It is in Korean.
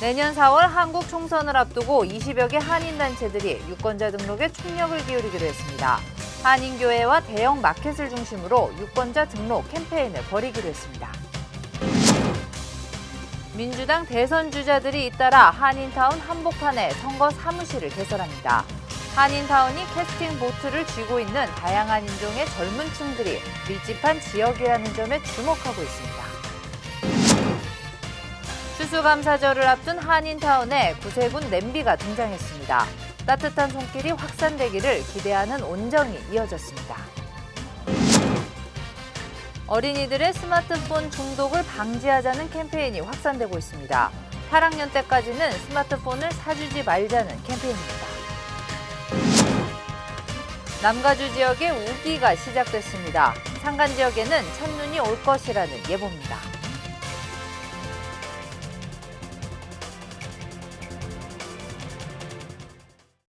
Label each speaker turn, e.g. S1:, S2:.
S1: 내년 4월 한국 총선을 앞두고 20여 개 한인단체들이 유권자 등록에 총력을 기울이기로 했습니다. 한인교회와 대형 마켓을 중심으로 유권자 등록 캠페인을 벌이기로 했습니다. 민주당 대선 주자들이 잇따라 한인타운 한복판에 선거 사무실을 개설합니다. 한인타운이 캐스팅 보트를 쥐고 있는 다양한 인종의 젊은 층들이 밀집한 지역이라는 점에 주목하고 있습니다. 추수감사절을 앞둔 한인타운에 구세군 냄비가 등장했습니다. 따뜻한 손길이 확산되기를 기대하는 온정이 이어졌습니다. 어린이들의 스마트폰 중독을 방지하자는 캠페인이 확산되고 있습니다. 8학년 때까지는 스마트폰을 사주지 말자는 캠페인입니다. 남가주 지역에 우기가 시작됐습니다. 산간 지역에는 첫눈이 올 것이라는 예보입니다.